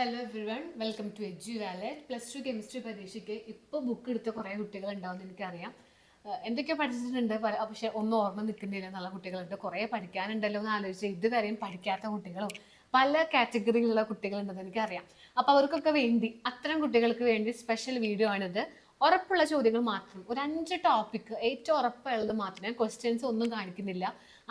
Hello everyone welcome to Edu Wallet plus two chemistry പരീക്ഷയ്ക്ക് ഇപ്പോൾ book എടുത്ത കുറേ കുട്ടികൾ ഉണ്ടാവുമെന്ന് എനിക്കറിയാം എന്തൊക്കെ പഠിച്ചിട്ടുണ്ട്. പക്ഷെ ഒന്നും ഓർമ്മ നിൽക്കുന്നില്ല. എന്നുള്ള കുട്ടികളുണ്ട്. കുറേ പഠിക്കാനുണ്ടല്ലോ എന്ന് ആലോചിച്ച് ഇതുവരെയും പഠിക്കാത്ത കുട്ടികളും പല കാറ്റഗറിയിലുള്ള കുട്ടികളുണ്ടെന്ന് എനിക്കറിയാം. അപ്പോൾ അവർക്കൊക്കെ വേണ്ടി അത്തരം കുട്ടികൾക്ക് വേണ്ടി സ്പെഷ്യൽ വീഡിയോ ആണിത്. ഉറപ്പുള്ള ചോദ്യങ്ങൾ മാത്രം. ഒരു അഞ്ച് ടോപ്പിക് ഏറ്റവും ഉറപ്പുള്ളത് മാത്രമേ ക്വസ്റ്റ്യൻസ് ഒന്നും കാണിക്കുന്നില്ല.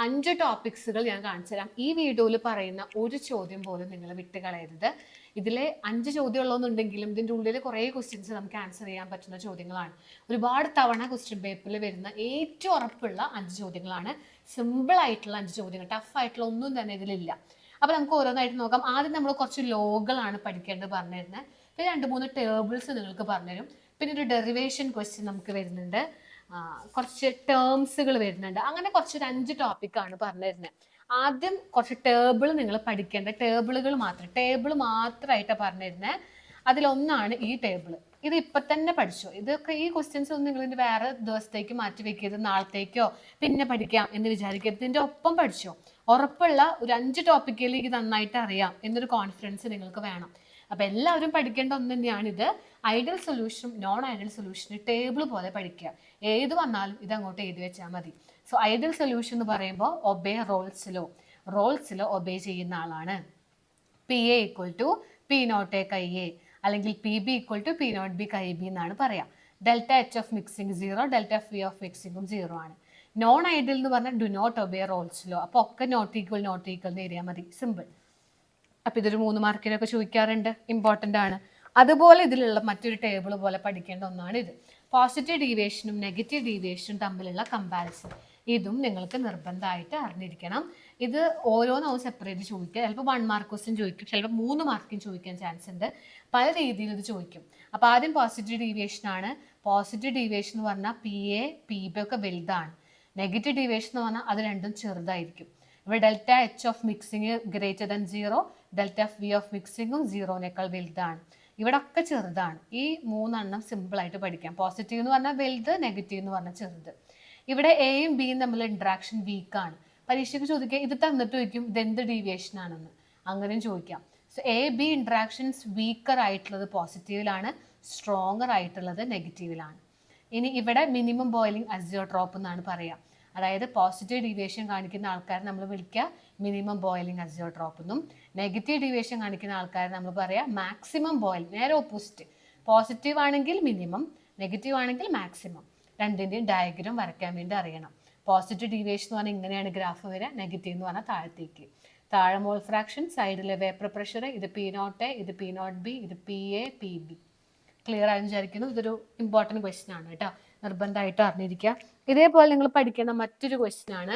അഞ്ച് ടോപ്പിക്സുകൾ ഞാൻ കാണിച്ചു തരാം ഈ വീഡിയോയിൽ പറയുന്ന ഒരു ചോദ്യം പോലും നിങ്ങൾ വിട്ടുകളയരുത്. ഇതിലെ അഞ്ച് ചോദ്യം ഉള്ളതെന്നുണ്ടെങ്കിലും ഇതിന്റെ ഉള്ളിൽ കുറേ ക്വസ്റ്റ്യൻസ് നമുക്ക് ആൻസർ ചെയ്യാൻ പറ്റുന്ന ചോദ്യങ്ങളാണ്. ഒരുപാട് തവണ ക്വസ്റ്റ്യൻ പേപ്പറിൽ വരുന്ന ഏറ്റവും ഉറപ്പുള്ള അഞ്ച് ചോദ്യങ്ങളാണ്. സിമ്പിൾ ആയിട്ടുള്ള അഞ്ച് ചോദ്യങ്ങൾ ടഫ് ആയിട്ടുള്ള ഒന്നും തന്നെ ഇതിലില്ല. അപ്പോൾ നമുക്ക് ഓരോന്നായിട്ട് നോക്കാം. ആദ്യം നമ്മൾ കുറച്ച് ലോകളാണ് പഠിക്കേണ്ടത് പറഞ്ഞിരുന്നത് പിന്നെ രണ്ട് മൂന്ന് ടേബിൾസ് നിങ്ങൾക്ക് പറഞ്ഞുതരും. പിന്നെ ഒരു ഡെറിവേഷൻ ക്വസ്റ്റ്യൻ നമുക്ക് വരുന്നുണ്ട്. കുറച്ച് ടേംസുകൾ വരുന്നുണ്ട്. അങ്ങനെ കുറച്ച് ഒരു അഞ്ച് ടോപ്പിക്കാണ് പറഞ്ഞിരുന്നത് ആദ്യം കുറച്ച് ടേബിൾ നിങ്ങൾ പഠിക്കേണ്ട. ടേബിളുകൾ മാത്രം. ടേബിൾ മാത്രമായിട്ടാണ് പറഞ്ഞിരുന്നത് അതിലൊന്നാണ് ഈ ടേബിൾ ഇത് ഇപ്പം തന്നെ പഠിച്ചോ? ഇതൊക്കെ ഈ ക്വസ്റ്റ്യൻസ് ഒന്നും നിങ്ങൾ ഇതിന്റെ വേറെ ദിവസത്തേക്ക് മാറ്റി വെക്കരുത് നാളത്തേക്കോ? പിന്നെ പഠിക്കാം എന്ന് വിചാരിക്കരുത്. ഇതിന്റെ ഒപ്പം പഠിച്ചോ? ഉറപ്പുള്ള ഒരു അഞ്ച് ടോപ്പിക്കിൽ എനിക്ക് നന്നായിട്ട് അറിയാം എന്നൊരു കോൺഫിഡൻസ് നിങ്ങൾക്ക് വേണം. അപ്പോൾ എല്ലാവരും പഠിക്കേണ്ട ഒന്ന് തന്നെയാണിത്. ഐഡിയൽ സൊല്യൂഷനും നോൺ ഐഡിയൽ സൊല്യൂഷനും ടേബിൾ പോലെ പഠിക്കുക. ഏത് വന്നാലും ഇത് അങ്ങോട്ട് എഴുതി വെച്ചാൽ മതി. സോ ഐഡിയൽ സൊല്യൂഷൻ എന്ന് പറയുമ്പോൾ obey Raoult's law. Raoult's law obey ചെയ്യുന്ന ആളാണ്. P A equal to P nought A chi A അല്ലെങ്കിൽ P B equal to P nought B chi B എന്നാണ് പറയാം. Delta H of mixing zero delta phi of മിക്സിംഗും zero ആണ്. Non ideal എന്ന് പറഞ്ഞാൽ do not obey Raoult's law. അപ്പോൾ ഒക്കെ not equal not equal എന്ന് area മതി. സിമ്പിൾ അപ്പോൾ ഇതൊരു മൂന്ന് മാർക്കിനൊക്കെ ചോദിക്കാറുണ്ട്. ഇമ്പോർട്ടന്റ് ആണ്. അതുപോലെ ഇതിലുള്ള മറ്റൊരു ടേബിൾ പോലെ പഠിക്കേണ്ട ഒന്നാണ് ഇത് പോസിറ്റീവ് ഡീവിയേഷനും നെഗറ്റീവ് ഡീവിയേഷനും തമ്മിലുള്ള കമ്പാരിസൺ ഇതും നിങ്ങൾക്ക് നിർബന്ധമായിട്ട് അറിഞ്ഞിരിക്കണം. ഇത് ഓരോന്നും സെപ്പറേറ്റ് ചോദിക്കുക. ചിലപ്പോൾ വൺ മാർക്ക് ക്വസ്റ്റ്യൻ ചോദിക്കും. ചിലപ്പോൾ മൂന്ന് മാർക്കും ചോദിക്കാൻ ചാൻസ് ഉണ്ട്. പല രീതിയിൽ ഇത് ചോദിക്കും. അപ്പോൾ ആദ്യം പോസിറ്റീവ് ഡീവിയേഷൻ ആണ്. പോസിറ്റീവ് ഡീവിയേഷൻ എന്ന് പറഞ്ഞാൽ പി എ പി ബി ഒക്കെ വലുതാണ്. നെഗറ്റീവ് ഡീവിയേഷൻ എന്ന് പറഞ്ഞാൽ അത് രണ്ടും ചെറുതായിരിക്കും. ഇവിടെ delta H of mixing greater than zero delta V of മിക്സിങ്ങും സീറോനേക്കാൾ വലുതാണ്. ഇവിടെ ഒക്കെ ചെറുതാണ്. ഈ മൂന്നെണ്ണം സിമ്പിളായിട്ട് പഠിക്കാം. പോസിറ്റീവ് എന്ന് പറഞ്ഞാൽ വലുത് നെഗറ്റീവ് എന്ന് പറഞ്ഞാൽ ചെറുത്. ഇവിടെ എയും ബിയും തമ്മിലുള്ള ഇൻട്രാക്ഷൻ വീക്കാണ് പരീക്ഷയ്ക്ക് ചോദിക്കുക ഇത് തന്നിട്ട് ചോദിക്കും എന്ത് ഡീവിയേഷൻ ആണെന്ന്? അങ്ങനെയും ചോദിക്കാം. So A B interactions weaker ആയിട്ടുള്ളത് പോസിറ്റീവിലാണ് സ്ട്രോങ്ങർ ആയിട്ടുള്ളത് നെഗറ്റീവിലാണ് ഇനി ഇവിടെ മിനിമം ബോയിലിംഗ് അസിയോട്രോപ്പ് എന്നാണ് പറയുക അതായത് പോസിറ്റീവ് ഡീവിയേഷൻ കാണിക്കുന്ന ആൾക്കാരെ നമ്മൾ വിളിക്കുക മിനിമം ബോയിലിംഗ് അസിയോട്രോപ്പ് എന്നും. നെഗറ്റീവ് ഡീവിയേഷൻ കാണിക്കുന്ന ആൾക്കാരെ നമ്മൾ പറയുക മാക്സിമം ബോയിൽ നേരെ ഓപ്പോസിറ്റ് പോസിറ്റീവ് ആണെങ്കിൽ മിനിമം നെഗറ്റീവ് ആണെങ്കിൽ മാക്സിമം രണ്ടിന്റെയും ഡയഗ്രാം വരയ്ക്കാൻ വേണ്ടി അറിയണം. പോസിറ്റീവ് ഡീവിയേഷൻ എന്ന് പറഞ്ഞാൽ ഇങ്ങനെയാണ് ഗ്രാഫ് വരിക. നെഗറ്റീവ് എന്ന് പറഞ്ഞാൽ താഴത്തേക്ക്. താഴെ മോൾ ഫ്രാക്ഷൻ സൈഡിലെ വേപ്പർ പ്രഷർ ഇത് പി നോട്ട് എ ഇത് പി നോട്ട് ബി ഇത് P A P B clear ആയെന്ന് വിചാരിക്കുന്നു. ഇതൊരു ഇമ്പോർട്ടന്റ് ക്വസ്റ്റ്യൻ ആണ് കേട്ടോ. നിർബന്ധമായിട്ട് അറിഞ്ഞിരിക്കുക. ഇതേപോലെ നിങ്ങൾ പഠിക്കേണ്ട മറ്റൊരു ക്വസ്റ്റ്യൻ ആണ്.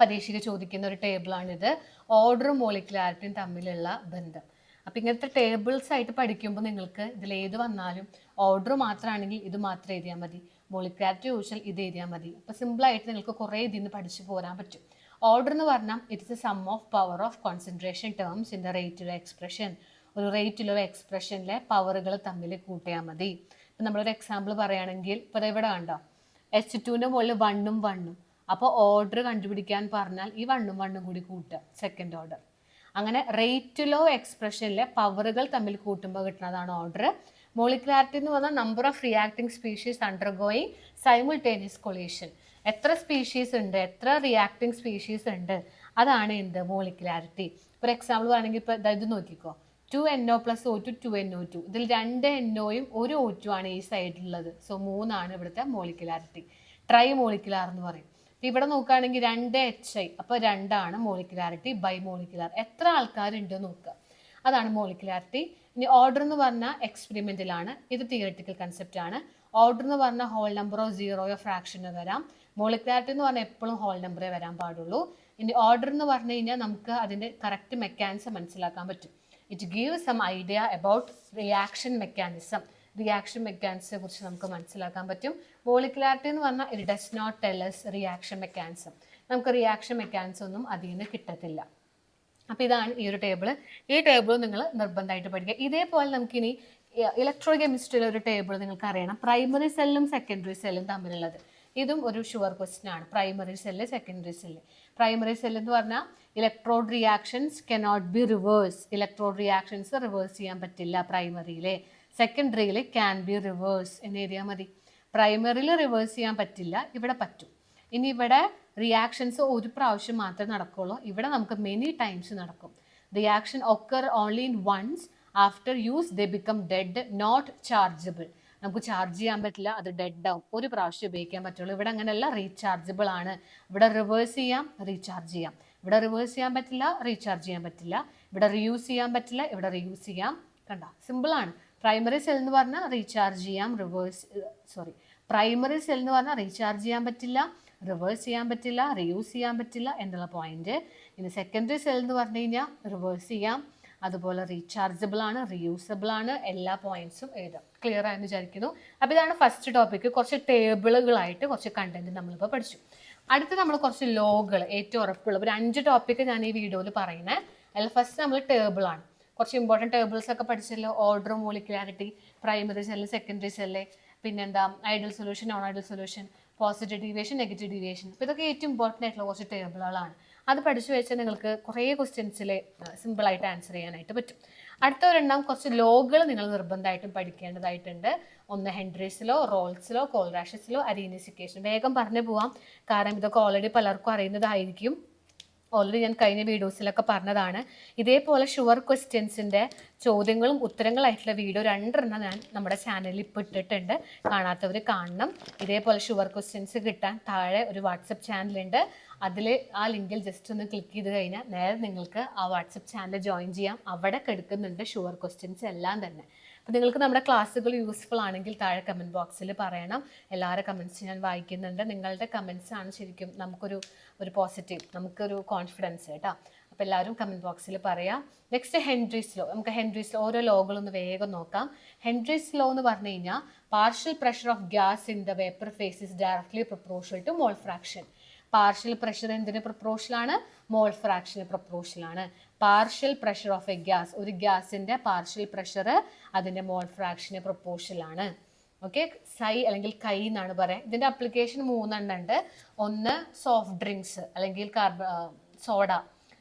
പരീക്ഷയ്ക്ക് ചോദിക്കുന്ന ഒരു ടേബിളാണിത് ഓർഡറും മോളിക്കുലാരിറ്റിയും തമ്മിലുള്ള ബന്ധം. അപ്പം ഇങ്ങനത്തെ ടേബിൾസ് ആയിട്ട് പഠിക്കുമ്പോൾ നിങ്ങൾക്ക് ഇതിൽ ഏത് വന്നാലും ഓർഡർ മാത്രമാണെങ്കിൽ ഇത് മാത്രം എഴുതിയാൽ മതി. മോളിക്കുലാരിറ്റി ചോദിച്ചാൽ ഇത് എഴുതിയാൽ മതി. അപ്പോൾ സിമ്പിളായിട്ട് നിങ്ങൾക്ക് കുറേ ഇതിൽ നിന്ന് പഠിച്ചു പോരാൻ പറ്റും. ഓർഡർ എന്ന് പറഞ്ഞാൽ it's a sum of power of concentration terms in the റേറ്റിലോ expression ഒരു റേറ്റിലോ എക്സ്പ്രഷനിലെ പവറുകൾ തമ്മിൽ കൂട്ടിയാൽ മതി. ഇപ്പം നമ്മളൊരു എക്സാമ്പിൾ പറയുകയാണെങ്കിൽ ഇപ്പോൾ ഇവിടെ കണ്ടോ? എച്ച് ടുവിന്റെ മുകളിൽ വണ്ണും വണ്ണും അപ്പോൾ ഓർഡർ കണ്ടുപിടിക്കാൻ പറഞ്ഞാൽ ഈ വണ്ണും വണ്ണും കൂടി കൂട്ടുക. സെക്കൻഡ് ഓർഡർ അങ്ങനെ റേറ്റ് റേറ്റിലോ എക്സ്പ്രഷനിലെ പവറുകൾ തമ്മിൽ കൂട്ടുമ്പോൾ കിട്ടുന്നതാണ് ഓർഡർ മോളിക്കുലാരിറ്റി എന്ന് പറഞ്ഞാൽ number of reacting species undergoing simultaneous collision എത്ര സ്പീഷീസ് ഉണ്ട്? എത്ര റിയാക്ടിങ് സ്പീഷീസ് ഉണ്ട്? അതാണ് എന്ത്? മോളിക്കുലാരിറ്റി ഫോർ എക്സാമ്പിൾ പറയുകയാണെങ്കിൽ ഇപ്പോൾ ഇത് നോക്കിക്കോ. Two N O plus O two two N O two ഇതിൽ രണ്ട് എൻ ഒയും ഒരു ഒ ടു ആണ് ഈ സൈഡിലുള്ളത് സോ മൂന്നാണ് ഇവിടുത്തെ മോളിക്കുലാരിറ്റി ട്രൈ മോളിക്കുലാർ എന്ന് പറയും. ഇവിടെ നോക്കുകയാണെങ്കിൽ രണ്ട് എച്ച് ഐ അപ്പോൾ രണ്ടാണ് മോളിക്കുലാരിറ്റി ബൈ മോളിക്കുലാർ എത്ര ആൾക്കാരുണ്ട് നോക്കുക അതാണ് മോളിക്കുലാരിറ്റി. ഇനി ഓർഡർ എന്ന് പറഞ്ഞാൽ എക്സ്പെരിമെന്റിലാണ് ഇത് തിയറിറ്റിക്കൽ കൺസെപ്റ്റ് ആണ്. ഓർഡർ എന്ന് പറഞ്ഞാൽ ഹോൾ നമ്പറോ സീറോയോ ഫ്രാക്ഷനോ വരാം. മോളിക്കുലാരിറ്റി എന്ന് പറഞ്ഞാൽ എപ്പോഴും ഹോൾ നമ്പറേ വരാൻ പാടുള്ളൂ. ഇനി ഓർഡർ എന്ന് പറഞ്ഞു കഴിഞ്ഞാൽ നമുക്ക് അതിന്റെ കറക്റ്റ് മെക്കാനിസം മനസ്സിലാക്കാൻ പറ്റും. It give some idea about reaction mechanism reaction മെക്കാനിസത്തെ കുറിച്ച് നമുക്ക് മനസ്സിലാക്കാൻ പറ്റും. മോളിക്കുലാരിറ്റി എന്ന് പറഞ്ഞാൽ it does not tell us reaction mechanism നമുക്ക് റിയാക്ഷൻ മെക്കാനിസം ഒന്നും അതിൽ നിന്ന് കിട്ടത്തില്ല. അപ്പോൾ ഇതാണ് ഈ ഒരു ടേബിൾ ഈ ടേബിൾ നിങ്ങൾ നിർബന്ധമായിട്ട് പഠിക്കുക. ഇതേപോലെ നമുക്കിനി ഇലക്ട്രോ കെമിസ്ട്രിയിലെ ഒരു ടേബിൾ നിങ്ങൾക്ക് അറിയണം. പ്രൈമറി സെല്ലും സെക്കൻഡറി സെല്ലും തമ്മിലുള്ളത്. ഇതും ഒരു ഷുവർ ക്വസ്റ്റ്യൻ ആണ്. Primary cell secondary cell primary cell എന്ന് പറഞ്ഞാൽ electrode reactions cannot be reverse electrode reactions reverse ചെയ്യാൻ പറ്റില്ല പ്രൈമറിയിലെ സെക്കൻഡറിയിൽ ക്യാൻ ബി റിവേഴ്സ് എന്ന് എഴുതിയാൽ മതി. പ്രൈമറിയിൽ റിവേഴ്സ് ചെയ്യാൻ പറ്റില്ല. ഇവിടെ പറ്റും. ഇനി ഇവിടെ റിയാക്ഷൻസ് ഒരു പ്രാവശ്യം മാത്രമേ നടക്കുള്ളൂ. ഇവിടെ നമുക്ക് മെനി ടൈംസ് നടക്കും. Reaction occur only in once after use the become dead not chargeable നമുക്ക് ചാർജ് ചെയ്യാൻ പറ്റില്ല അത് ഡെഡ് ആവും. ഒരു പ്രാവശ്യം ഉപയോഗിക്കാൻ പറ്റുള്ളൂ. ഇവിടെ അങ്ങനെയല്ല റീചാർജബിൾ ആണ്. ഇവിടെ റിവേഴ്സ് ചെയ്യാം റീചാർജ് ചെയ്യാം. ഇവിടെ റിവേഴ്സ് ചെയ്യാൻ പറ്റില്ല റീചാർജ് ചെയ്യാൻ പറ്റില്ല. ഇവിടെ റീയൂസ് ചെയ്യാൻ പറ്റില്ല ഇവിടെ റീയൂസ് ചെയ്യാം. കണ്ട സിമ്പിളാണ് പ്രൈമറി സെൽ എന്ന് പറഞ്ഞാൽ റീചാർജ് ചെയ്യാം റിവേഴ്സ് സോറി പ്രൈമറി സെൽ എന്ന് പറഞ്ഞാൽ റീചാർജ് ചെയ്യാൻ പറ്റില്ല. റിവേഴ്സ് ചെയ്യാൻ പറ്റില്ല റീയൂസ് ചെയ്യാൻ പറ്റില്ല എന്നുള്ള പോയിന്റ് ഇനി സെക്കൻഡറി സെൽ എന്ന് പറഞ്ഞു കഴിഞ്ഞാൽ റിവേഴ്സ് ചെയ്യാം. അതുപോലെ റീചാർജബിൾ ആണ് റീയൂസബിൾ ആണ് എല്ലാ പോയിന്റ്സും എഴുതാം. ക്ലിയർ ആയെന്ന് വിചാരിക്കുന്നു. അപ്പോൾ ഇതാണ് ഫസ്റ്റ് ടോപ്പിക്ക് കുറച്ച് ടേബിളുകളായിട്ട് കുറച്ച് കണ്ടന്റ് നമ്മളിപ്പോൾ പഠിച്ചു. അടുത്ത് നമ്മൾ കുറച്ച് ലോകൾ ഏറ്റവും ഉറപ്പുള്ള. ഒരു അഞ്ച് ടോപ്പിക്ക് ഞാൻ ഈ വീഡിയോയിൽ പറയുന്നത് അതിൽ ഫസ്റ്റ് നമ്മൾ ടേബിളാണ് കുറച്ച് ഇമ്പോർട്ടന്റ് ടേബിൾസ് ഒക്കെ പഠിച്ചല്ലോ. Order molecularity primary cell secondary cell പിന്നെന്താ? Ideal solution non ideal solution positive deviation negative deviation അപ്പോൾ ഇതൊക്കെ ഏറ്റവും ഇമ്പോർട്ടന്റ് ആയിട്ടുള്ള കുറച്ച് ടേബിളുകളാണ് അത് പഠിച്ചു വെച്ചാൽ നിങ്ങൾക്ക് കുറേ ക്വസ്റ്റ്യൻസിൽ സിമ്പിളായിട്ട് ആൻസർ ചെയ്യാനായിട്ട് പറ്റും. അടുത്ത ഒരെണ്ണം കുറച്ച് ലോകൾ നിങ്ങൾ നിർബന്ധമായിട്ടും പഠിക്കേണ്ടതായിട്ടുണ്ട്. ഒന്ന് ഹെൻഡ്രീസിലോ റോൾസിലോ കോൾറാഷസിലോ അരീനിസിക്കേഷൻ വേഗം പറഞ്ഞു പോവാം. കാരണം ഇതൊക്കെ ഓൾറെഡി പലർക്കും അറിയുന്നതായിരിക്കും. ഓൾറെഡി ഞാൻ കഴിഞ്ഞ വീഡിയോസിലൊക്കെ പറഞ്ഞതാണ്. ഇതേപോലെ ഷുവർ ക്വസ്റ്റ്യൻസിന്റെ ചോദ്യങ്ങളും ഉത്തരങ്ങളായിട്ടുള്ള വീഡിയോ രണ്ടെണ്ണം ഞാൻ നമ്മുടെ ചാനലിൽ ഇപ്പോൾ ഇട്ടിട്ടുണ്ട്. കാണാത്തവർ കാണണം. ഇതേപോലെ ഷുവർ ക്വസ്റ്റ്യൻസ് കിട്ടാൻ താഴെ ഒരു വാട്സപ്പ് ചാനലുണ്ട് അതിൽ ആ ലിങ്കിൽ ജസ്റ്റ് ഒന്ന് ക്ലിക്ക് ചെയ്ത് കഴിഞ്ഞാൽ നേരെ നിങ്ങൾക്ക് ആ വാട്സപ്പ് ചാനൽ ജോയിൻ ചെയ്യാം. അവിടെ കെടുക്കുന്നുണ്ട് ഷുവർ ക്വസ്റ്റ്യൻസ് എല്ലാം തന്നെ. നിങ്ങൾക്ക് നമ്മുടെ ക്ലാസ്സുകൾ യൂസ്ഫുൾ ആണെങ്കിൽ താഴെ കമന്റ് ബോക്സിൽ പറയണം. എല്ലാവരുടെ കമൻസ് ഞാൻ വായിക്കുന്നുണ്ട്. നിങ്ങളുടെ കമൻസ് ആണ് ശരിക്കും നമുക്കൊരു ഒരു പോസിറ്റീവ് നമുക്കൊരു കോൺഫിഡൻസ് കേട്ടോ. അപ്പോൾ എല്ലാവരും കമന്റ് ബോക്സിൽ പറയാം. നെക്സ്റ്റ് ഹെൻഡ്രീസ് ലോ നമുക്ക് ഹെൻഡ്രീസ് ലോ ഓരോ ലോകളൊന്ന് വേഗം നോക്കാം. ഹെൻഡ്രീസ് ലോ എന്ന് പറഞ്ഞു കഴിഞ്ഞാൽ partial pressure of gas in the vapour phase is directly proportional to mole fraction partial pressure എന്തിന് പ്രപ്രോഷനാണ് മോൾ ഫ്രാക്ഷന് പ്രപ്രോഷനാണ് partial pressure of a gas ഒരു ഗ്യാസിന്റെ പാർഷ്യൽ പ്രഷർ അതിന്റെ മോൾ ഫ്രാക്ഷന് പ്രപ്രോഷനാണ് ഓക്കെ സൈ അല്ലെങ്കിൽ കൈ എന്നാണ് പറയാം ഇതിന്റെ അപ്ലിക്കേഷൻ മൂന്നെണ്ണം ഉണ്ട് ഒന്ന് സോഫ്റ്റ് ഡ്രിങ്ക്സ് അല്ലെങ്കിൽ കാർബ സോഡ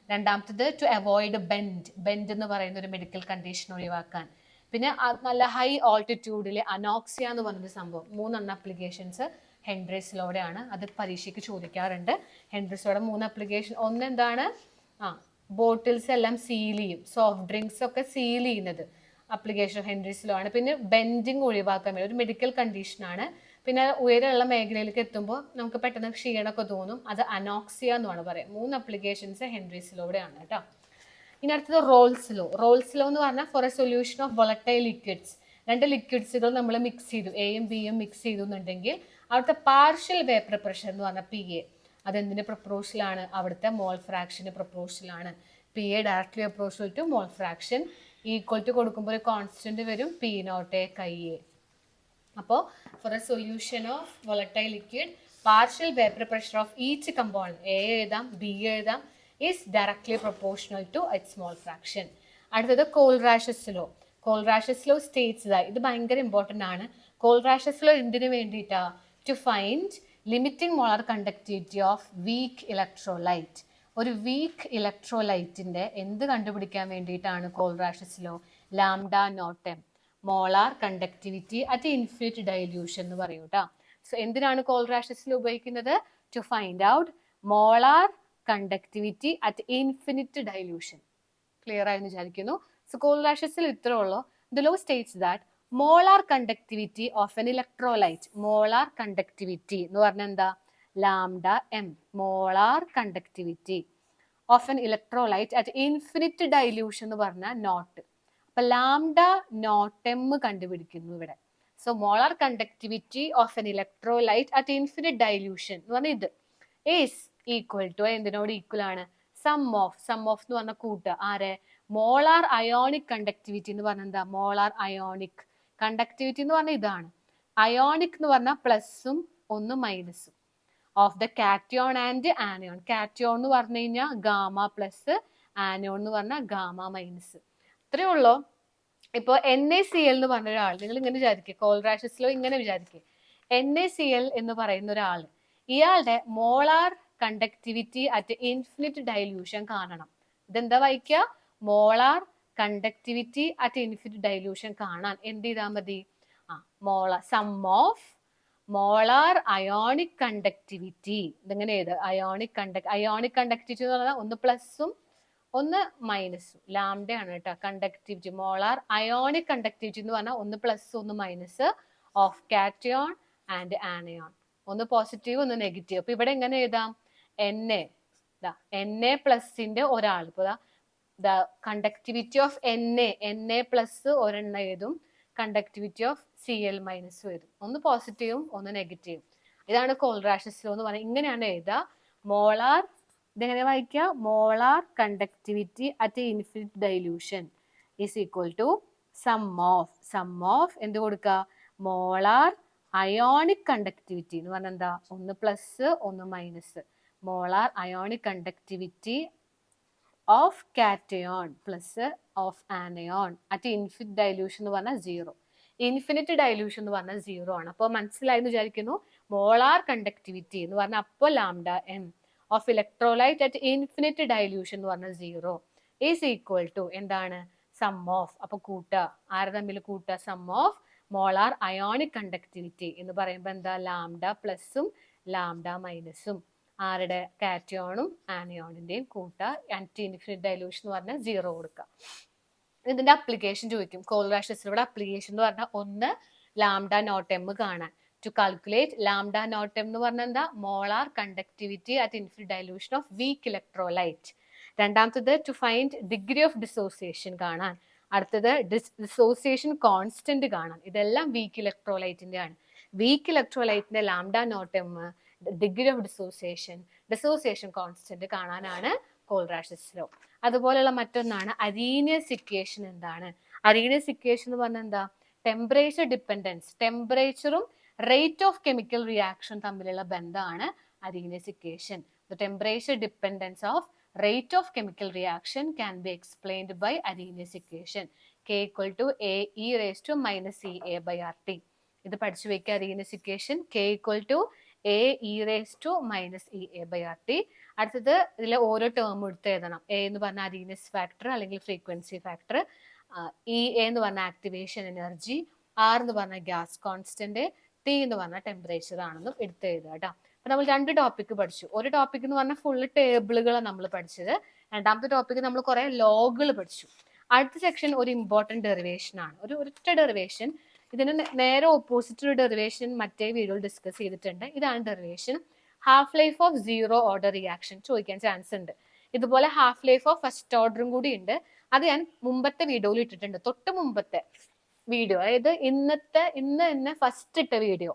രണ്ടാമത്തത് ടു അവോയ്ഡ് ബെൻഡ് ബെൻഡ് എന്ന് പറയുന്ന ഒരു മെഡിക്കൽ കണ്ടീഷൻ ഒഴിവാക്കാൻ. പിന്നെ നല്ല ഹൈ ഓൾട്ടിറ്റ്യൂഡിലെ അനോക്സിയ എന്ന് പറഞ്ഞൊരു സംഭവം. മൂന്നെണ്ണം അപ്ലിക്കേഷൻസ് ഹെൻഡ്രീസിലൂടെയാണ് അത് പരീക്ഷയ്ക്ക് ചോദിക്കാറുണ്ട്. ഹെൻഡ്രീസിലൂടെ മൂന്ന് അപ്ലിക്കേഷൻ ഒന്ന് എന്താണ് ആ ബോട്ടിൽസ് എല്ലാം സീൽ ചെയ്യും. സോഫ്റ്റ് ഡ്രിങ്ക്സ് ഒക്കെ സീൽ ചെയ്യുന്നത് അപ്ലിക്കേഷൻ ഹെൻഡ്രീസിലാണ് പിന്നെ ബെൻഡിങ് ഒഴിവാക്കാൻ വേണ്ടി ഒരു മെഡിക്കൽ കണ്ടീഷനാണ് പിന്നെ ഉയരമുള്ള മേഖലയിലേക്ക് എത്തുമ്പോൾ നമുക്ക് പെട്ടെന്ന് ക്ഷീണമൊക്കെ തോന്നും. അത് അനോക്സിയ എന്നാണ് പറയാം മൂന്ന് അപ്ലിക്കേഷൻസ് ഹെൻഡ്രീസിലൂടെയാണ് കേട്ടോ. ഇനി അടുത്തത് റോൾസിലോ റോൾസിലോ എന്ന് പറഞ്ഞാൽ for a solution of volatile liquids രണ്ട് ലിക്വിഡ്സുകൾ നമ്മൾ മിക്സ് ചെയ്തു. എയും ബിയും മിക്സ് ചെയ്തു എന്നുണ്ടെങ്കിൽ അവിടുത്തെ പാർഷ്യൽ വേപ്പർ പ്രഷർ എന്ന് പറഞ്ഞാൽ പി എ അതെന്തിന് പ്രപ്പോഷലാണ് അവിടുത്തെ മോൾ ഫ്രാക്ഷന് പ്രപ്പോഷലാണ് P A directly proportional to mole fraction equal to കൊടുക്കുമ്പോൾ ഒരു കോൺസ്റ്റന്റ് വരും P nought A chi A അപ്പോൾ for a solution of volatile liquid partial vapour pressure of each component A എഴുതാം B എഴുതാം is directly proportional to its mole fraction അടുത്തത് Kohlrausch's law Kohlrausch's law states ഇത് ഭയങ്കര important ആണ്. Kohlrausch's law എന്തിനു വേണ്ടിയിട്ടാ? To find limiting molar conductivity of weak electrolyte ഒരു weak ഇലക്ട്രോലൈറ്റിന്റെ എന്ത് കണ്ടുപിടിക്കാൻ വേണ്ടിയിട്ടാണ് Kohlrausch's law lambda nought molar conductivity at infinite dilution എന്ന് പറയും കേട്ടോ സോ എന്തിനാണ് കോൾ ലോ ഉപയോഗിക്കുന്നത്? To find out molar conductivity at infinite dilution clear ആയെന്ന് വിചാരിക്കുന്നു. സോ കോൾ റാഷസിൽ ഇത്രേ ഉള്ളൂ. The law states that molar conductivity of an electrolyte molar conductivity എന്ന് പറഞ്ഞാൽ എന്താ? Lambda M. Molar conductivity of an electrolyte at infinite dilution എന്ന് പറഞ്ഞാൽ നോട്ട് അപ്പൊ ലാംഡ നോട്ട് എം കണ്ടുപിടിക്കുന്നു ഇവിടെ. So molar conductivity of an electrolyte at infinite dilution എന്ന് പറഞ്ഞാൽ ഇത്. ഈസ് ഈക്വൽ ടു എന്തിനോട് ഈക്വൽ ആണ്? സം ഓഫ് സം ഓഫ് എന്ന് പറഞ്ഞ കൂട്ട് ആരെ? മോളാർ അയോണിക് കണ്ടക്ടിവിറ്റി എന്ന് പറഞ്ഞാൽ എന്താ? മോളാർ അയോണിക് കണ്ടക്ടിവിറ്റി എന്ന് പറഞ്ഞാൽ ഇതാണ്. അയോണിക് എന്ന് പറഞ്ഞാൽ പ്ലസും ഒന്ന് മൈനസും of the cation and anion cation എന്ന് പറഞ്ഞു കഴിഞ്ഞാൽ ഗാമ പ്ലസ് ആനയോൺ എന്ന് പറഞ്ഞാൽ ഗാമ മൈനസ് ഇത്രയേ ഉള്ളൂ. ഇപ്പോൾ എൻ എ സി എൽ എന്ന് പറഞ്ഞ ഒരാൾ നിങ്ങൾ ഇങ്ങനെ വിചാരിക്കുക കോൾറാഷസിലോ ഇങ്ങനെ വിചാരിക്കുക എൻ എ സി എൽ എന്ന് പറയുന്ന ഒരാൾ ഇയാളുടെ molar conductivity at infinite dilution കാണണം. ഇതെന്താ വായിക്കുക molar conductivity at infinite dilution കാണാൻ. എന്ത് ചെയ്താൽ മതി? ആ മോള sum of molar ionic conductivity ഇതിങ്ങനെ ഏത് അയോണിക് കണ്ടക്ട് അയോണിക് കണ്ടക്ടിവിറ്റി എന്ന് പറഞ്ഞാൽ ഒന്ന് പ്ലസും ഒന്ന് മൈനസും ലാംഡ ആണ് കേട്ടോ കണ്ടക്ടിവിറ്റി മോളാർ അയോണിക് കണ്ടക്ടിവിറ്റി എന്ന് പറഞ്ഞാൽ ഒന്ന് പ്ലസ് ഒന്ന് minus of cation and anion ഒന്ന് പോസിറ്റീവ് ഒന്ന് നെഗറ്റീവ് അപ്പൊ ഇവിടെ എങ്ങനെ എഴുതാം? എൻ എ എൻ എ പ്ലസിന്റെ ഒരാൾ. ഇപ്പൊ the conductivity of N A N A plus ഒരെണ്ണം എഴുതും. Conductivity of C L minus വരും ഒന്ന് പോസിറ്റീവും ഒന്ന് നെഗറ്റീവും ഇതാണ് കോൾറാഷസ് ലോ എന്ന് പറയുന്നത്. ഇങ്ങനെയാണ് എഴുതുക. മോളാർ ഇതെങ്ങനെ വായിക്കുക? Molar conductivity at infinite dilution is equal to sum of sum of എന്ത് കൊടുക്കുക? മോളാർ അയോണിക് കണ്ടക്ടിവിറ്റി എന്ന് പറഞ്ഞാൽ എന്താ? ഒന്ന് പ്ലസ് ഒന്ന് minus molar ionic conductivity of cation plus of anion at infinite dilution എന്ന് പറഞ്ഞാൽ സീറോ ഇൻഫിനിറ്റ് ഡൈല്യൂഷൻ എന്ന് പറഞ്ഞാൽ സീറോ ആണ്. അപ്പോൾ മനസ്സിലായി എന്ന് വിചാരിക്കുന്നു മോളാർ കണ്ടക്ടിവിറ്റി എന്ന് പറഞ്ഞാൽ അപ്പോൾ lambda M of electrolyte at infinite dilution എന്ന് പറഞ്ഞാൽ സീറോ ഈസ് ഈക്വൽ ടു എന്താണ്? സം ഓഫ് അപ്പോൾ കൂട്ട ആരെ തമ്മിൽ കൂട്ട? Sum of molar ionic conductivity എന്ന് പറയുമ്പോൾ എന്താ? ലാംഡ പ്ലസും ലാംഡ മൈനസും ആരുടെ കാറ്റിയോണും ആനിയോണിന്റെയും കൂട്ട ആന്റി ഇൻഫിനിറ്റ് ഡൈലൂഷൻ എന്ന് പറഞ്ഞാൽ സീറോ കൊടുക്കുക ഇതിന്റെ അപ്ലിക്കേഷൻ ചോദിക്കും. കോൾറാഷസിലൂടെ അപ്ലിക്കേഷൻ എന്ന് പറഞ്ഞാൽ ഒന്ന് ലാംഡ നോട്ട് എം കാണാൻ. To calculate lambda nought M എന്ന് പറഞ്ഞാൽ എന്താ? Molar conductivity at infinite dilution of weak electrolyte രണ്ടാമത്തത് to find degree of dissociation കാണാൻ. അടുത്തത് ഡിസോസിയേഷൻ കോൺസ്റ്റന്റ് കാണാൻ. ഇതെല്ലാം വീക്ക് ഇലക്ട്രോലൈറ്റിന്റെ ആണ് weak ഇലക്ട്രോലൈറ്റിന്റെ lambda nought M degree of dissociation dissociation constant കാണാനാണ് കോൾറാഷസ് ലോ. അതുപോലെയുള്ള മറ്റൊന്നാണ് അരീനിയസ് ഇക്വേഷൻ എന്താണ്? അരീനിയസ് ഇക്വേഷൻ എന്ന് പറഞ്ഞാൽ എന്താ? ടെമ്പറേച്ചർ ഡിപ്പെൻഡൻസ് ടെമ്പറേച്ചറും റേറ്റ് ഓഫ് കെമിക്കൽ റിയാക്ഷൻ തമ്മിലുള്ള ബന്ധമാണ് Arrhenius equation the temperature dependence of rate of chemical reaction can be explained by Arrhenius equation. K equal to a e raised to minus e a by T ഇത് പഠിച്ചു വെക്കുക situation K k equal to E raise to minus E A by R T അടുത്തത് ഇതിലെ ഓരോ term എടുത്ത് എഴുതണം. A എന്ന് പറഞ്ഞ അരീനസ് ഫാക്ടർ അല്ലെങ്കിൽ ഫ്രീക്വൻസി ഫാക്ടർ ഇ എ എന്ന് പറഞ്ഞ ആക്ടിവേഷൻ എനർജി ആർ എന്ന് പറഞ്ഞ ഗ്യാസ് കോൺസ്റ്റന്റ് ടി എന്ന് പറഞ്ഞ ടെമ്പറേച്ചർ ആണെന്നും എടുത്ത് എഴുതുക കേട്ടോ അപ്പൊ നമ്മൾ രണ്ട് ടോപ്പിക് പഠിച്ചു. ഒരു ടോപ്പിക് എന്ന് പറഞ്ഞാൽ ഫുള്ള് ടേബിളുകളാണ് നമ്മൾ പഠിച്ചത്. രണ്ടാമത്തെ ടോപ്പിക് നമ്മൾ കുറെ ലോഗുകൾ പഠിച്ചു. അടുത്ത സെക്ഷൻ ഒരു ഇമ്പോർട്ടന്റ് ഡെറിവേഷൻ ആണ്. ഒരു ഒറ്റ ഡെറിവേഷൻ ഇതിന് നേരെ ഓപ്പോസിറ്റ് ഒരു ഡെറിവേഷൻ മറ്റേ വീഡിയോയിൽ ഡിസ്കസ് ചെയ്തിട്ടുണ്ട്. ഇതാണ് derivation half life of zero order reaction ചോദിക്കാൻ ചാൻസ് ഉണ്ട്. ഇതുപോലെ ഹാഫ് ലൈഫ് ഓഫ് ഫസ്റ്റ് ഓർഡറും കൂടി ഉണ്ട്. അത് ഞാൻ മുമ്പത്തെ വീഡിയോയിൽ ഇട്ടിട്ടുണ്ട്. തൊട്ട് മുമ്പത്തെ വീഡിയോ അതായത് ഇന്നത്തെ ഇന്ന് തന്നെ ഫസ്റ്റ് ഇട്ട വീഡിയോ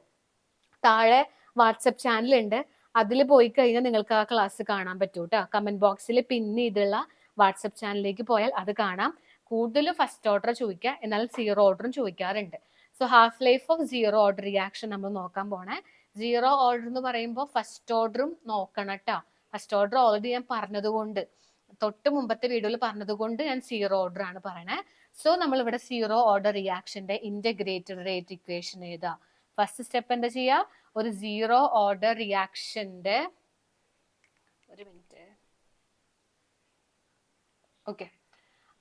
താഴെ വാട്സപ്പ് ചാനൽ ഉണ്ട്. അതിൽ പോയി കഴിഞ്ഞാൽ നിങ്ങൾക്ക് ആ ക്ലാസ് കാണാൻ പറ്റൂ കേട്ടോ കമന്റ് ബോക്സിൽ പിന്നെ ഇതുള്ള വാട്സപ്പ് ചാനലിലേക്ക് പോയാൽ അത് കാണാം. കൂടുതലും ഫസ്റ്റ് ഓർഡർ ചോദിക്കുക. എന്നാൽ സീറോ ഓർഡറും ചോദിക്കാറുണ്ട്. So half life of zero order reaction നമ്മൾ നോക്കാൻ പോണേ. സീറോ ഓർഡർ എന്ന് പറയുമ്പോൾ ഫസ്റ്റ് ഓർഡറും നോക്കണം കേട്ടോ ഫസ്റ്റ് ഓർഡർ ഓൾറെഡി ഞാൻ പറഞ്ഞതുകൊണ്ട്. തൊട്ട് മുമ്പത്തെ വീഡിയോയിൽ പറഞ്ഞതുകൊണ്ട് ഞാൻ സീറോ ഓർഡർ ആണ് പറയണേ. സോ നമ്മൾ ഇവിടെ സീറോ ഓർഡർ റിയാക്ഷന്റെ ഇന്റഗ്രേറ്റഡ് റേറ്റ് ഇക്വേഷൻ എഴുതാം. ഫസ്റ്റ് സ്റ്റെപ്പ് എന്താ ചെയ്യുക ഒരു സീറോ ഓർഡർ റിയാക്ഷന്റെ ഒരു മിനിറ്റ് ഓക്കെ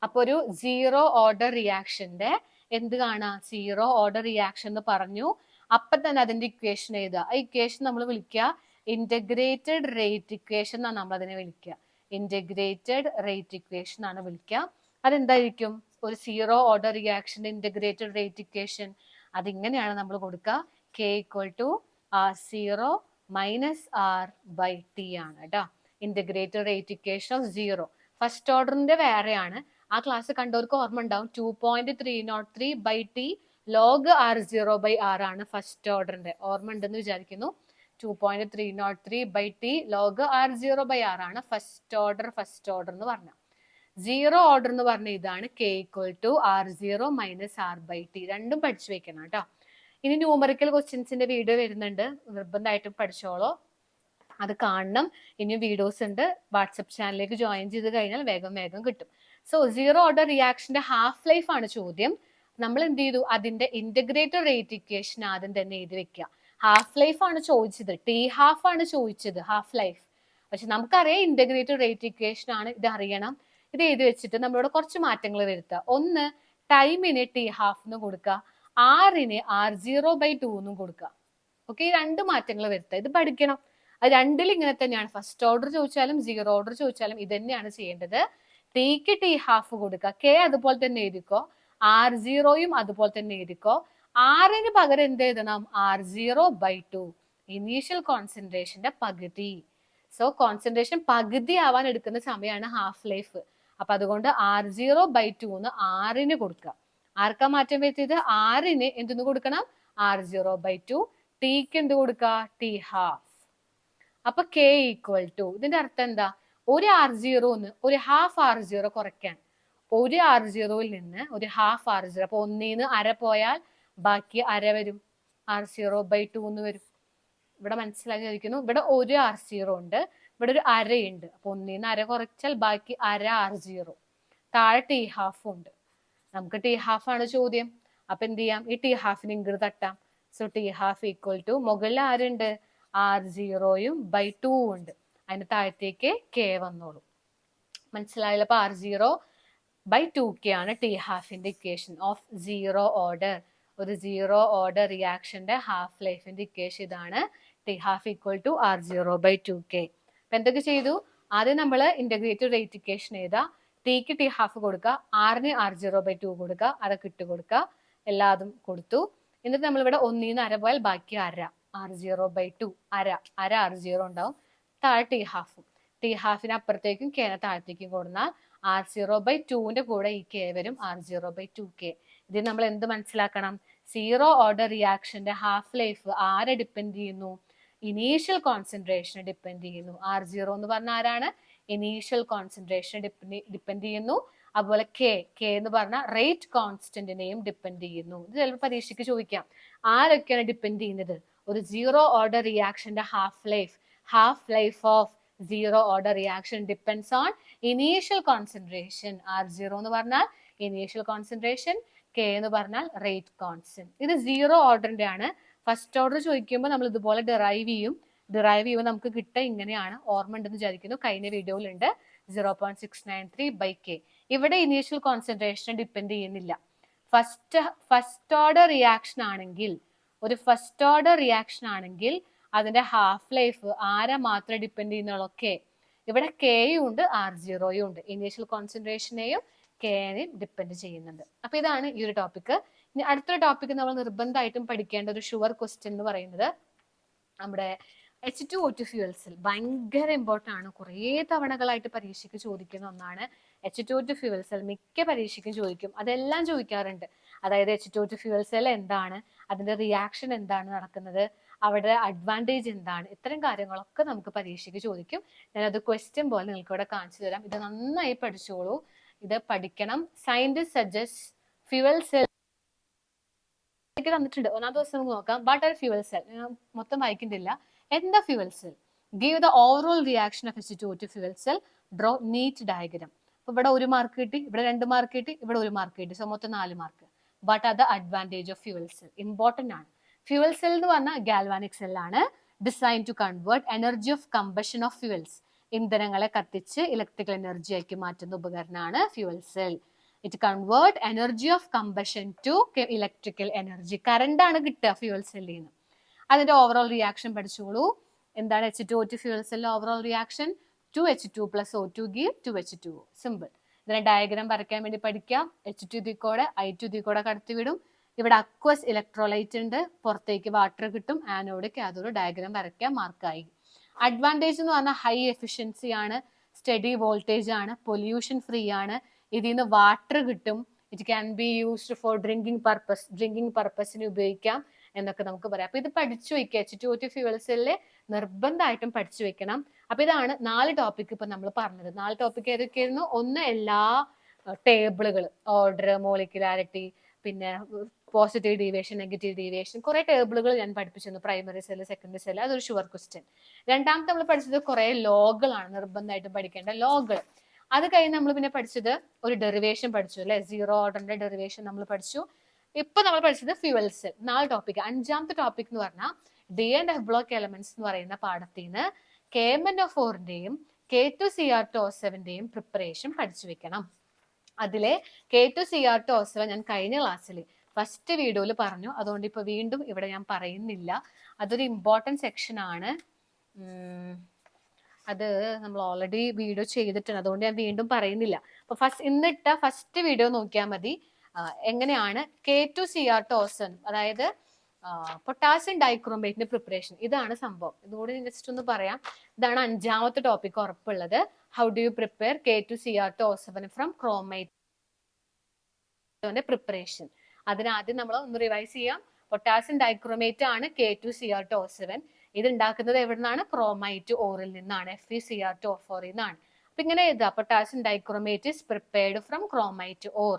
അപ്പൊ ഒരു സീറോ ഓർഡർ റിയാക്ഷന്റെ എന്ത് കാണാ? സീറോ ഓർഡർ റിയാക്ഷൻ എന്ന് പറഞ്ഞു. അപ്പൊ തന്നെ അതിന്റെ ഇക്വേഷൻ എഴുതുക. ആ ഇക്വേഷൻ നമ്മൾ വിളിക്കുക. ഇന്റഗ്രേറ്റഡ് റേറ്റ് ഇക്വേഷൻ എന്നാണ് നമ്മൾ അതിനെ വിളിക്കുക. ഇന്റഗ്രേറ്റഡ് റേറ്റ് ഇക്വേഷൻ ആണ് വിളിക്കുക. അതെന്തായിരിക്കും? ഒരു സീറോ ഓർഡർ റിയാക്ഷന്റെ ഇന്റഗ്രേറ്റഡ് റേറ്റ് ഇക്വേഷൻ അതിങ്ങനെയാണ് നമ്മൾ കൊടുക്കുക. K equal to R zero minus R by T ആണ് കേട്ടോ integrated rate equation of zero first ഓർഡറിന്റെ വേറെയാണ്. ആ ക്ലാസ് കണ്ടവർക്ക് ഓർമ്മ ഉണ്ടാവും two point three nought three by T log R zero by R ആണ് ഫസ്റ്റ് ഓർഡറിന്റെ ഓർമ്മ ഉണ്ടെന്ന് വിചാരിക്കുന്നു. Two point three nought three by T log R zero by R ആണ് ഫസ്റ്റ് ഓർഡർ ഫസ്റ്റ് ഓർഡർ എന്ന് പറഞ്ഞ. സീറോ ഓർഡർ എന്ന് പറഞ്ഞ ഇതാണ് K equal to R zero minus R by T രണ്ടും പഠിച്ചു വെക്കണം കേട്ടോ ഇനി ന്യൂമറിക്കൽ ക്വസ്റ്റ്യൻസിന്റെ വീഡിയോ വരുന്നുണ്ട്. നിർബന്ധമായിട്ടും പഠിച്ചോളോ. അത് കാണണം. ഇനി വീഡിയോസ് ഉണ്ട്. വാട്സപ്പ് ചാനലിലേക്ക് ജോയിൻ ചെയ്ത് കഴിഞ്ഞാൽ വേഗം വേഗം കിട്ടും. സോ സീറോ ഓർഡർ റിയാക്ഷന്റെ ഹാഫ് ലൈഫ് ആണ് ചോദ്യം. നമ്മൾ എന്ത് ചെയ്തു? അതിന്റെ ഇന്റഗ്രേറ്റഡ് റേറ്റ് ഇക്വേഷൻ ആദ്യം തന്നെ എഴുതി വെക്കുക. ഹാഫ് ലൈഫ് ആണ് ചോദിച്ചത്. ടി ഹാഫ് ആണ് ചോദിച്ചത് ഹാഫ് ലൈഫ് പക്ഷെ നമുക്കറിയാം ഇന്റഗ്രേറ്റഡ് റേറ്റ് ഇക്വേഷൻ ആണ് ഇത് അറിയണം. ഇത് എഴുതി വെച്ചിട്ട് നമ്മളോട് കുറച്ച് മാറ്റങ്ങൾ വരുത്തുക. ഒന്ന് ടൈമിന് ടി ഹാഫ് എന്ന് കൊടുക്കുക. ആറിന് ആർ സീറോ ബൈ ടു എന്നും കൊടുക്കുക. ഓക്കെ ഈ രണ്ട് മാറ്റങ്ങൾ വരുത്തുക. ഇത് പഠിക്കണം. അത് രണ്ടിൽ ഇങ്ങനെ തന്നെയാണ്. ഫസ്റ്റ് ഓർഡർ ചോദിച്ചാലും സീറോ ഓർഡർ ചോദിച്ചാലും ഇത് തന്നെയാണ് ചെയ്യേണ്ടത്. ടിക്ക് ടി ഹാഫ് കൊടുക്കുക കെ അതുപോലെ തന്നെ എഴുതിക്കോ ആർ സീറോയും അതുപോലെ തന്നെ എഴുതിക്കോ ആറിന് പകരം എന്ത് എഴുതണം? R zero by two initial കോൺസെൻട്രേഷന്റെ പകുതി. സോ കോൺസെൻട്രേഷൻ പകുതി ആവാൻ എടുക്കുന്ന സമയമാണ് ഹാഫ് ലൈഫ് അപ്പൊ അതുകൊണ്ട് ആർ സീറോ ബൈ ടു എന്ന് ആറിന് കൊടുക്കുക ആർക്കാ മാറ്റം വരുത്തിയത്? ആറിന് എന്തെന്ന് കൊടുക്കണം? ആർ സീറോ ബൈ ടു ടിക്ക് എന്ത് കൊടുക്കുക ടി ഹാഫ് അപ്പൊ കെ ഈക്വൽ ടു ഇതിന്റെ അർത്ഥം എന്താ? ഒരു ആർ സീറോന്ന് ഒരു ഹാഫ് ആർ സീറോ കുറയ്ക്കാൻ. ഒരു ആർ സീറോയിൽ നിന്ന് ഒരു ഹാഫ് ആർ സീറോ അപ്പൊ ഒന്നിന്ന് അര പോയാൽ ബാക്കി അര വരും. ആർ സീറോ ബൈ ടു എന്ന് വരും. ഇവിടെ മനസ്സിലാക്കി ചോദിക്കുന്നു. ഇവിടെ ഒരു ആർ സീറോ ഉണ്ട്. ഇവിടെ ഒരു അരയുണ്ട്. അപ്പൊ ഒന്നിന്ന് അര കുറച്ചാൽ ബാക്കി അര ആർ സീറോ താഴെ ടീ ഹാഫ് ഉണ്ട്. നമുക്ക് ടീ ഹാഫ് ആണ് ചോദ്യം. അപ്പൊ എന്ത് ചെയ്യാം? ഈ ടീ ഹാഫിന് ഇങ്ങോട്ട് തട്ടാം. So T half equal to മുകളിൽ ആരുണ്ട്? ആർ സീറോയും ബൈ ടു ഉണ്ട്. അതിന് താഴത്തേക്ക് കെ വന്നോളൂ. മനസ്സിലായില്ല? അപ്പൊ R zero by two K ആണ് ടി ഹാഫിന്റെ ഇക്വേഷൻ ഓഫ് സീറോ ഓർഡർ ഒരു സീറോ ഓർഡർ റിയാക്ഷന്റെ ഹാഫ് ലൈഫിന്റെ ഇക്വേഷൻ ഇതാണ് T half equal to R zero by two K അപ്പൊ എന്തൊക്കെ ചെയ്തു? ആദ്യം നമ്മൾ ഇന്റഗ്രേറ്റഡ് റേറ്റ് ഇക്വേഷൻ ചെയ്താൽ ടിക്ക് ടി ഹാഫ് കൊടുക്കുക ആറിന് ആർ സീറോ ബൈ ടു കൊടുക്കുക അതൊക്കെ ഇട്ട് കൊടുക്കുക എല്ലാതും കൊടുത്തു. എന്നിട്ട് നമ്മൾ ഇവിടെ ഒന്നിന്ന് അര പോയാൽ ബാക്കി അര. ആർ സീറോ ബൈ ടു അര. അര ആർ സീറോ ഉണ്ടാവും. താഴെ ടി ഹാഫും ടി ഹാഫിന് അപ്പുറത്തേക്കും കെനെ താഴത്തേക്കും കൊടുന്നാൽ ആർ സീറോ ബൈ ടുവിന്റെ കൂടെ ഈ കെ വരും R zero by two K ഇതിൽ നമ്മൾ എന്ത് മനസ്സിലാക്കണം? സീറോ ഓർഡർ റിയാക്ഷന്റെ ഹാഫ് ലൈഫ് ആരെ ഡിപ്പെൻഡ് ചെയ്യുന്നു? ഇനീഷ്യൽ കോൺസെൻട്രേഷനെ ഡിപ്പെൻഡ് ചെയ്യുന്നു. ആർ സീറോ എന്ന് പറഞ്ഞ ആരാണ്? ഇനീഷ്യൽ കോൺസെൻട്രേഷൻ ഡിപ്പെൻഡ് ചെയ്യുന്നു. അതുപോലെ കെ കെ എന്ന് പറഞ്ഞ റേറ്റ് കോൺസ്റ്റന്റിനെയും ഡിപ്പെൻഡ് ചെയ്യുന്നു. ഇത് ചിലപ്പോൾ പരീക്ഷയ്ക്ക് ചോദിക്കാം. ആരൊക്കെയാണ് ഡിപ്പെൻഡ് ചെയ്യുന്നത്? ഒരു zero order റിയാക്ഷന്റെ half life half life of zero order reaction depends on initial concentration R zero എന്ന് പറഞ്ഞാൽ ഇനീഷ്യൽ കോൺസെൻട്രേഷൻ കെ എന്ന് പറഞ്ഞാൽ റേറ്റ് കോൺസ്റ്റന്റ് ഇത് സീറോ ഓർഡറിന്റെ ആണ്. ഫസ്റ്റ് ഓർഡർ ചോദിക്കുമ്പോൾ നമ്മൾ ഇതുപോലെ ഡിറൈവ് ചെയ്യും. ഡിറൈവ് ചെയ്യുമ്പോൾ നമുക്ക് കിട്ടുക ഇങ്ങനെയാണ്. ഓർമ്മ ഉണ്ടെന്ന് വിചാരിക്കുന്നു. കഴിഞ്ഞ വീഡിയോയിലുണ്ട് zero point six nine three by K ഇവിടെ ഇനീഷ്യൽ കോൺസെൻട്രേഷൻ ഡിപ്പെൻഡ് ചെയ്യുന്നില്ല. ഫസ്റ്റ് ഫസ്റ്റ് ഓർഡർ റിയാക്ഷൻ ആണെങ്കിൽ ഒരു ഫസ്റ്റ് ഓർഡർ റിയാക്ഷൻ ആണെങ്കിൽ അതിന്റെ ഹാഫ് ലൈഫ് ആരെ മാത്രം ഡിപ്പെൻഡ് ചെയ്യുന്നുള്ളൂ ഇവിടെ കെയും ഉണ്ട് ആർ സീറോയും ഉണ്ട്. ഇനീഷ്യൽ കോൺസെൻട്രേഷനെയും കെനെയും ഡിപ്പെൻഡ് ചെയ്യുന്നുണ്ട്. അപ്പൊ ഇതാണ് ഈ ഒരു ടോപ്പിക് ഇനി അടുത്തൊരു ടോപ്പിക് നമ്മൾ നിർബന്ധമായിട്ടും പഠിക്കേണ്ട ഒരു ഷുവർ ക്വസ്റ്റ്യൻ എന്ന് പറയുന്നത് നമ്മുടെ എച്ച് ടു ഒ ടു ഫ്യൂവൽസിൽ സെൽ ഭയങ്കര ഇമ്പോർട്ടന്റ് ആണ്. കുറേ തവണകളായിട്ട് പരീക്ഷയ്ക്ക് ചോദിക്കുന്ന ഒന്നാണ് H two two fuel cell മിക്ക പരീക്ഷയ്ക്കും ചോദിക്കും. അതെല്ലാം ചോദിക്കാറുണ്ട്. അതായത് H two two fuel cell എന്താണ്? അതിന്റെ റിയാക്ഷൻ എന്താണ് നടക്കുന്നത്? അവിടെ അഡ്വാന്റേജ് എന്താണ്? ഇത്തരം കാര്യങ്ങളൊക്കെ നമുക്ക് പരീക്ഷയ്ക്ക് ചോദിക്കും. ഞാനത് ക്വസ്റ്റ്യൻ പോലെ നിങ്ങൾക്ക് ഇവിടെ കാണിച്ചു തരാം. ഇത് നന്നായി പഠിച്ചോളൂ. ഇത് പഠിക്കണം. സയന്റിസ്റ്റ് സജസ്റ്റ് ഫ്യുവൽ സെൽ തന്നിട്ടുണ്ട്. ഒന്നാം ദിവസം നമുക്ക് നോക്കാം. വാട്ട് ആർ ഫ്യൂവൽ സെൽ മൊത്തം വായിക്കുന്നില്ല എന്താ fuel cell give the overall reaction of institute two fuel cell draw neat diagram അപ്പൊ ഇവിടെ ഒരു മാർക്ക് കിട്ടി ഇവിടെ രണ്ട് മാർക്ക് കിട്ടി ഇവിടെ ഒരു മാർക്ക് കിട്ടി. സോ മൊത്തം നാല് mark what are the advantage of fuel cell important ആണ്. ഫ്യൂവൽ സെൽ എന്ന് പറഞ്ഞാൽ galvanic സെല്ലാണ് design to convert energy of combustion of fuels ഇന്ധനങ്ങളെ കത്തിച്ച് ഇലക്ട്രിക്കൽ എനർജി ആക്കി മാറ്റുന്ന ഉപകരണമാണ് fuel cell it convert energy of combustion to electrical energy current ആണ് കിട്ടുക fuel സെല്ലിൽ നിന്ന്. അതിന്റെ ഓവറോൾ റിയാക്ഷൻ പഠിച്ചോളൂ. എന്താണ് എച്ച് ടു ടു ഫ്യൂവൽ സെല്ലിൽ overall reaction two H two plus O two give two H two simple ഇതിനെ diagram വരയ്ക്കാൻ വേണ്ടി പഠിക്കാം. എച്ച് ടു ദിക്കോടെ ഐ ടു ദിക്കോടെ കടത്തി വിടും ഇവിടെ അക്വസ് ഇലക്ട്രോലൈറ്റ് ഉണ്ട്. പുറത്തേക്ക് വാട്ടർ കിട്ടും. ആനോഡ് കാഥോഡ് ഡയഗ്രാം വരയ്ക്കാൻ മാർക്കായി അഡ്വാന്റേജ് എന്ന് പറഞ്ഞാൽ ഹൈ എഫിഷ്യൻസി ആണ്. സ്റ്റഡി വോൾട്ടേജ് ആണ്. പൊല്യൂഷൻ ഫ്രീ ആണ്. ഇതിൽ നിന്ന് വാട്ടർ കിട്ടും. It can be used for drinking purpose drinking പർപ്പസിന് ഉപയോഗിക്കാം എന്നൊക്കെ നമുക്ക് പറയാം. അപ്പൊ ഇത് പഠിച്ചു വെക്കുക എച്ച് ടു ടി ഫ്യൂവൽ സെല്ലിൽ നിർബന്ധമായിട്ടും പഠിച്ചു വെക്കണം. അപ്പൊ ഇതാണ് നാല് ടോപ്പിക് ഇപ്പൊ നമ്മൾ പറഞ്ഞത്. നാല് ടോപ്പിക് ഏതൊക്കെയായിരുന്നു? ഒന്ന് എല്ലാ ടേബിളുകൾ ഓർഡർ മോളിക്കുലാരിറ്റി പിന്നെ പോസിറ്റീവ് ഡീവിയേഷൻ നെഗറ്റീവ് ഡീവിയേഷൻ കുറെ ടേബിളുകൾ ഞാൻ പഠിപ്പിച്ചിരുന്നു പ്രൈമറി സെല്ല് സെക്കൻഡറി സെല്ല് അതൊരു ഷുവർ ക്വസ്റ്റ്യൻ രണ്ടാമത്തെ നമ്മൾ പഠിച്ചത് കുറെ ലോകളാണ് നിർബന്ധമായിട്ടും പഠിക്കേണ്ട ലോകൾ അത് കഴിഞ്ഞ് നമ്മൾ പിന്നെ പഠിച്ചത് ഒരു ഡെറിവേഷൻ പഠിച്ചു അല്ലെ? സീറോ ഓർഡറിന്റെ ഡെറിവേഷൻ നമ്മൾ പഠിച്ചു. ഇപ്പൊ നമ്മൾ പഠിച്ചത് ഫ്യൂവൽ സെൽ നാല് ടോപ്പിക് അഞ്ചാമത്തെ ടോപ്പിക് എന്ന് പറഞ്ഞാൽ D and F block elements എന്ന് പറയുന്ന പാഠത്തിൽ നിന്ന് K M N O ഫോറിന്റെയും K two C R two O സെവന്റെയും preparation പഠിച്ചു വെക്കണം. അതിലെ K two C R two O seven ഞാൻ കഴിഞ്ഞ ക്ലാസ്സിൽ ഫസ്റ്റ് വീഡിയോയിൽ പറഞ്ഞു. അതുകൊണ്ട് ഇപ്പൊ വീണ്ടും ഇവിടെ ഞാൻ പറയുന്നില്ല. അതൊരു ഇമ്പോർട്ടന്റ് സെക്ഷൻ ആണ്. അത് നമ്മൾ ഓൾറെഡി വീഡിയോ ചെയ്തിട്ടുണ്ട്. അതുകൊണ്ട് ഞാൻ വീണ്ടും പറയുന്നില്ല. അപ്പൊ ഫസ്റ്റ് ഇന്നിട്ട ഫസ്റ്റ് വീഡിയോ നോക്കിയാൽ മതി. എങ്ങനെയാണ് K two C R two O seven അതായത് പൊട്ടാസ്യം ഡൈക്രോമേറ്റിന്റെ പ്രിപ്പറേഷൻ ഇതാണ് സംഭവം. ഇതുകൂടി ജസ്റ്റ് ഒന്ന് പറയാം. ഇതാണ് അഞ്ചാമത്തെ topic ഉറപ്പുള്ളത്. How do you prepare K two C R two O seven from chromate preparation അതിനാദ്യം നമ്മൾ ഒന്ന് റിവൈസ് ചെയ്യാം. പൊട്ടാസ്യം ഡൈക്രോമേറ്റ് ആണ് K two C R two seven ഇത് ഉണ്ടാക്കുന്നത് എവിടെ നിന്നാണ് ക്രോമൈറ്റ് ഓറിൽ നിന്നാണ് F E C R to ഫോറിൽ നിന്നാണ്. അപ്പൊ ഇങ്ങനെ എഴുതുക potassium dichromate is prepared from chromite ore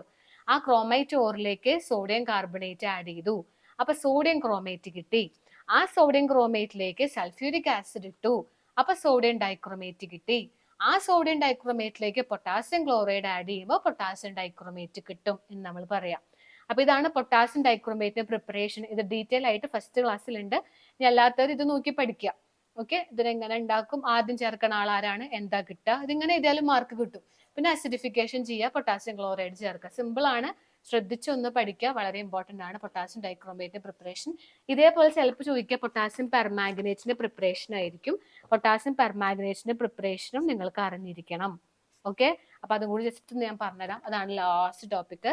ആ ക്രോമൈറ്റ് ഓറിലേക്ക് സോഡിയം കാർബണേറ്റ് ആഡ് ചെയ്തു. അപ്പൊ സോഡിയം ക്രോമേറ്റ് കിട്ടി. ആ സോഡിയം ക്രോമേറ്റിലേക്ക് സൾഫ്യൂരിക് ആസിഡ് ഇട്ടു. അപ്പൊ സോഡിയം ഡൈക്രോമേറ്റ് കിട്ടി. ആ സോഡിയം ഡൈക്രോമേറ്റിലേക്ക് പൊട്ടാസ്യം ക്ലോറൈഡ് ആഡ് ചെയ്യുമ്പോൾ പൊട്ടാസ്യം ഡൈക്രോമേറ്റ് കിട്ടും എന്ന് നമ്മൾ പറയാം. അപ്പൊ ഇതാണ് പൊട്ടാസ്യം ഡൈക്രോമേറ്റിന്റെ പ്രിപ്പറേഷൻ ഇത് ഡീറ്റെയിൽ ആയിട്ട് ഫസ്റ്റ് ക്ലാസ്സിലുണ്ട് ഇനി അല്ലാത്തവർ ഇത് നോക്കി പഠിക്കുക ഓക്കെ ഇതിനെങ്ങനെ ഉണ്ടാക്കും? ആദ്യം ചേർക്കണ ആളാരാണ് എന്താ കിട്ടുക? ഇതിങ്ങനെ എഴുതിയാലും മാർക്ക് കിട്ടും. പിന്നെ അസിഡിഫിക്കേഷൻ ചെയ്യുക പൊട്ടാസ്യം ക്ലോറൈഡ് ചേർക്കുക. സിമ്പിൾ ആണ്. ശ്രദ്ധിച്ചൊന്ന് പഠിക്കുക വളരെ ഇമ്പോർട്ടന്റ് ആണ് പൊട്ടാസ്യം ഡൈക്രോമേറ്റിന്റെ പ്രിപ്പറേഷൻ ഇതേപോലെ ചിലപ്പോൾ ചോദിക്കുക പൊട്ടാസ്യം പെർമാഗ്നേറ്റിന്റെ പ്രിപ്പറേഷൻ ആയിരിക്കും. പൊട്ടാസ്യം പെർമാഗ്നേറ്റിന്റെ പ്രിപ്പറേഷനും നിങ്ങൾക്ക് അറിഞ്ഞിരിക്കണം. ഓക്കെ അപ്പൊ അതും കൂടി ജസ്റ്റ് ഞാൻ പറഞ്ഞുതരാം. അതാണ് ലാസ്റ്റ് ടോപ്പിക്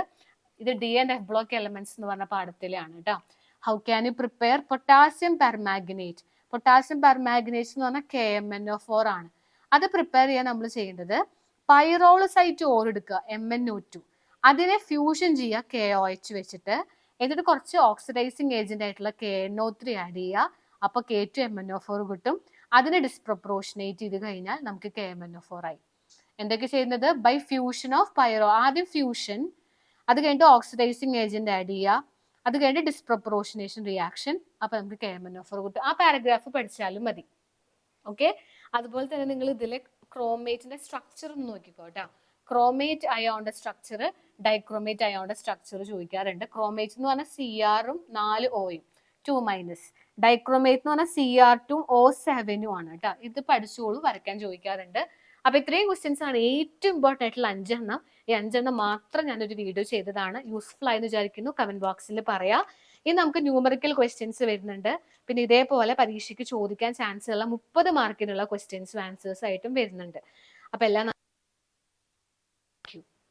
ഇത് D and F block elements എന്ന് പറഞ്ഞ പാഠത്തിലാണ് കേട്ടോ how can you prepare potassium permanganate potassium permanganate എന്ന് പറഞ്ഞാൽ K M N O four ആണ്. അത് പ്രിപ്പയർ ചെയ്യാൻ നമ്മൾ ചെയ്യേണ്ടത് പൈറോളസൈറ്റ് ഓർ എടുക്കുക എം എൻ ഒ ടു അതിനെ ഫ്യൂഷൻ ചെയ്യുക കെ ഒ എച്ച് വെച്ചിട്ട്. എന്നിട്ട് കുറച്ച് ഓക്സിഡൈസിങ് ഏജന്റ് ആയിട്ടുള്ള K N O three add ചെയ്യുക. അപ്പൊ K two M N O four കിട്ടും. അതിനെ ഡിസ്പ്രൊപ്രോഷനേറ്റ് ചെയ്ത് കഴിഞ്ഞാൽ നമുക്ക് K M N O four ആയി. എന്തൊക്കെ ചെയ്യുന്നത്? ബൈ ഫ്യൂഷൻ ഓഫ് പൈറോ ആദ്യം ഫ്യൂഷൻ അത് കഴിഞ്ഞിട്ട് ഓക്സിഡൈസിങ് ഏജന്റ് ആഡ് ചെയ്യുക. അത് കഴിഞ്ഞിട്ട് ഡിസ്പ്രൊപ്പോർഷനേഷൻ റിയാക്ഷൻ അപ്പൊ നമുക്ക് കേമനോഫർ കിട്ടും. ആ പാരഗ്രാഫ് പഠിച്ചാലും മതി. ഓക്കെ അതുപോലെ തന്നെ നിങ്ങൾ ഇതിലെ ക്രോമേറ്റിന്റെ സ്ട്രക്ചർ ഒന്ന് നോക്കിക്കോട്ടാ ക്രോമേറ്റ് അയോണിന്റെ സ്ട്രക്ചർ ഡൈക്രോമേറ്റ് അയോണിന്റെ സ്ട്രക്ചർ ചോദിക്കാറുണ്ട്. ക്രോമേറ്റ് എന്ന് പറഞ്ഞാൽ സി ആറും നാല് ഓയും ടു മൈനസ് ഡൈക്രോമേറ്റ് എന്ന് പറഞ്ഞാൽ സി ആർ ടു ഒ സെവനും ആണ് കേട്ടോ. ഇത് പഠിച്ചോളൂ വരയ്ക്കാൻ ചോദിക്കാറുണ്ട്. അപ്പൊ ഇത്രയും ക്വസ്റ്റ്യൻസ് ആണ്. ഏറ്റവും ഇമ്പോർട്ടന്റ് ആയിട്ടുള്ള അഞ്ചെണ്ണം ഈ അഞ്ചെണ്ണം മാത്രം ഞാനൊരു വീഡിയോ ചെയ്തതാണ്. യൂസ്ഫുൾ ആയെന്ന് വിചാരിക്കുന്നു. കമന്റ് ബോക്സിൽ പറയാം. ഇനി നമുക്ക് ന്യൂമറിക്കൽ ക്വസ്റ്റ്യൻസ് വരുന്നുണ്ട്. പിന്നെ ഇതേപോലെ പരീക്ഷയ്ക്ക് ചോദിക്കാൻ ചാൻസ് ഉള്ള മുപ്പത് മാർക്കിനുള്ള ക്വസ്റ്റ്യൻസും ആൻസേഴ്സ് ആയിട്ടും വരുന്നുണ്ട്. അപ്പൊ എല്ലാം